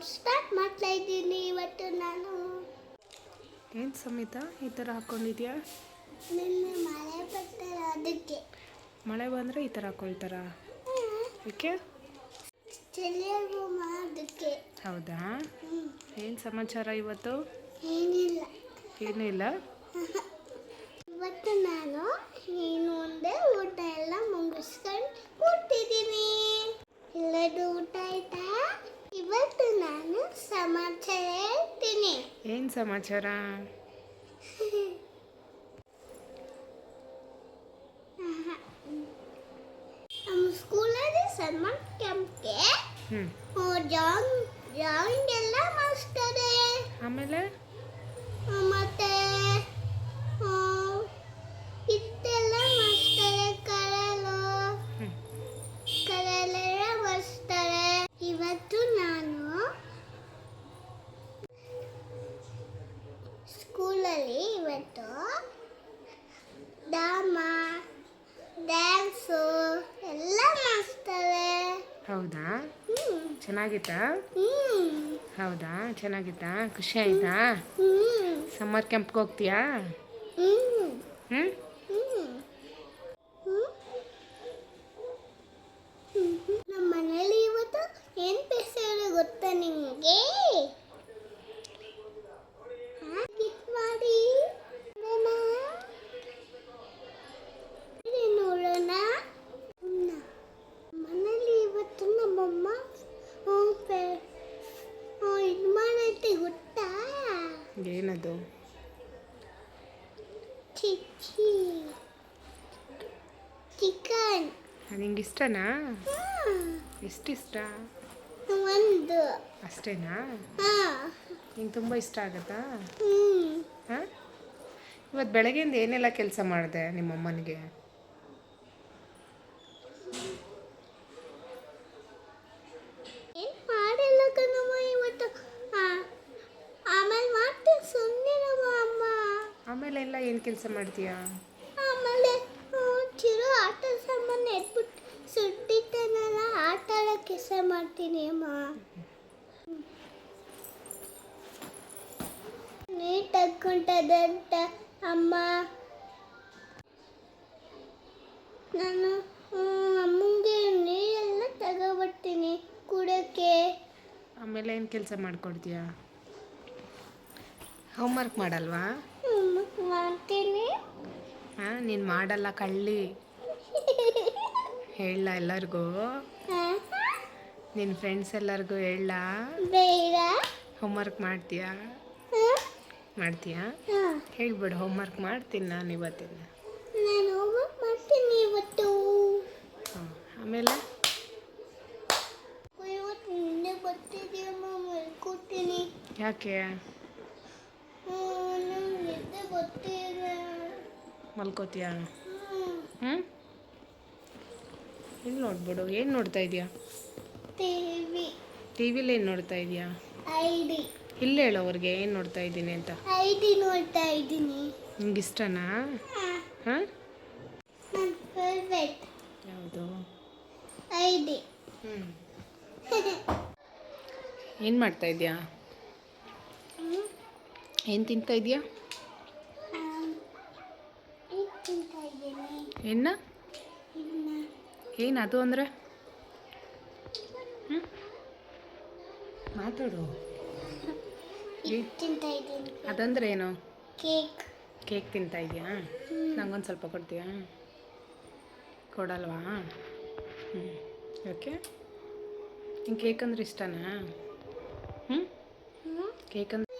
Start ಮಾಡ್ತಾ ಇದ್ದೀನಿ ಇವತ್ತು ನಾನು. ಏನು ಸಮೇತ ಈ ಥರ ಹಾಕ್ಕೊಂಡಿದ್ಯಾ ನಿನ್ನೆ ಮಳೆ ಬರ್ತಾರ ಅದಕ್ಕೆ. ಮಳೆ ಬಂದರೆ ಈ ಥರ ಹಾಕೊಳ್ತಾರ? ಓಕೆ ಅದಕ್ಕೆ. ಹೌದಾ? ಏನು ಸಮಾಚಾರ ಇವತ್ತು? ಏನಿಲ್ಲ. ಏನೂ ಇಲ್ಲ? ಇವತ್ತು ನಾನು ಏನು ಒಂದೇ ಊಟ ಎಲ್ಲ ಮುಗಿಸ್ಕೊಂಡು ಕೂತಿದ್ದೀನಿ. ಏನು ಸಮಾಚಾರ ನಮ್ಮ ಸ್ಕೂಲಲ್ಲಿ ಸನ್ಮಾನ್ ಕ್ಯಾಂಪ್ಗೆ ಜಾಯಿಂಗ್ ಎಲ್ಲ ಮಾಡಿಸ್ತಾರೆ ಆಮೇಲೆ ಇವತ್ತು ಡ್ರಾಮ ಡ್ಯಾನ್ಸು ಎಲ್ಲ ಮಾಡಿಸ್ತಾರೆ ಹೌದಾ? ಚೆನ್ನಾಗಿತ್ತಾ? ಹೌದಾ? ಚೆನ್ನಾಗಿತ್ತಾ? ಖುಷಿ ಆಯ್ತಾ? ಸಮ್ಮರ್ ಕ್ಯಾಂಪ್ಗೆ ಹೋಗ್ತೀಯಾ? ಹ್ಞೂ ಹ್ಞೂ ನಮ್ಮ ಮನೇಲಿ ಇವತ್ತು ಏನ್ ಏನದು? ಚಿಕನ್. ನಿಂಗೆ ಇಷ್ಟನಾ? ಎಷ್ಟು ಇಷ್ಟ? ಒಂದು. ಅಷ್ಟೇನಾ? ನಿಂಗೆ ತುಂಬ ಇಷ್ಟ ಆಗುತ್ತಾ? ಹಾಂ? ಇವತ್ತು ಬೆಳಗ್ಗೆಯಿಂದ ಏನೆಲ್ಲ ಕೆಲಸ ಮಾಡಿದೆ ನಿಮ್ಮಮ್ಮನಿಗೆ ಏನ್ ಮಾಡಿಲ್ಲ ಕಣಮ್ಮ ಇವತ್ತು ಆ, ಆಮೇಲೆ ಮತ್ತೆ ಸುಮ್ಮನಿರಮ್ಮ ಅಮ್ಮ ಆಮೇಲೆ ಎಲ್ಲ ಏನು ಕೆಲಸ ಮಾಡ್ತೀಯಾ? ಆಮೇಲೆ ಚಿರು ಆಟ ಸಾಮಾನು ಎದ್ಬಿಟ್ಟು ಸುಟ್ಟಿಟ್ಟನೆಲ್ಲ ಆಟ ಆಡೋ ಕೆಲಸ ಮಾಡ್ತೀನಿ ಅಮ್ಮ. ನೀಟ್ ಅಂತ ಅಮ್ಮ. ನಾನು ಅಮ್ಮಂಗೆ ನೀರೆಲ್ಲ ತಗೊಬರ್ತೀನಿ ಕುಡಕ್ಕೆ. ಆಮೇಲೆ ಏನು ಕೆಲಸ ಮಾಡ್ಕೊಡ್ತೀಯಾ? ಹೋಮ್ವರ್ಕ್ ಮಾಡಲ್ವಾ? ಮಾಡ್ತೀನಿ? ಹಾಂ ನೀನು ಮಾಡಲ್ಲ ಕಳ್ಳಿ. ಹೇಳ ಎಲ್ಲರಿಗೂ. ನಿನ್ನ ಫ್ರೆಂಡ್ಸ್ ಎಲ್ಲರಿಗೂ ಹೇಳ. ಬೇಡ ಹೋಮ್ವರ್ಕ್ ಮಾಡ್ತೀಯಾ? ಮಾಡ್ತೀಯಾ. ಹೇಳ್ಬಿಡು ಹೋಮ್ವರ್ಕ್ ಮಾಡ್ತೀನಿ ನಾನು ಇವತ್ತಿನ ನಾನು ಹೋಮ್ವರ್ಕ್ ಮಾಡ್ತೀನಿ ಇವತ್ತು. ಆಮೇಲೆ? ಯಾಕೆ? ನಾನು ಮಲ್ಕೋತೀಯಾ. ಹ್ಞೂ ಇಲ್ಲಿ ನೋಡ್ಬಿಡು ಏನು ನೋಡ್ತಾ ಇದೀಯಾ? ಟಿವಿ ಟಿ ವಿಲಿ ಏನು ನೋಡ್ತಾ ಇದೀಯಾ? ಐಡಿ ಇಲ್ಲಿ ಹೇಳು ಅವ್ರಿಗೆ ಏನು ನೋಡ್ತಾ ಇದ್ದೀನಿ ಅಂತ. ಐಡಿ ನೋಡ್ತಾ ಇದ್ದೀನಿ. ನಿಮ್ಗೆ ಇಷ್ಟನಾ ಹಾಂ? ಯಾವುದು? ಐಡಿ ಹ್ಞೂ ಏನು ಮಾಡ್ತಾ ಇದೀಯಾ? ಏನು ತಿಂತಾ ಇದೀಯಾ? ಏನ ಏನು ಅದು ಅಂದರೆ? ಮಾತಾಡು. ಅದಂದ್ರೆ ಏನು? ಕೇಕ್ ಕೇಕ್ ತಿಂತಾ ಇದೆಯಾ? ನಂಗೊಂದು ಸ್ವಲ್ಪ ಕೊಡ್ತೀಯಾ? ಕೊಡಲ್ವಾ? ಹ್ಞೂ ಓಕೆ. ನಿಂಗೆ ಕೇಕ್ ಅಂದ್ರೆ ಇಷ್ಟನಾ? ಹ್ಞೂ ಕೇಕ್ ಅಂದ್ರೆ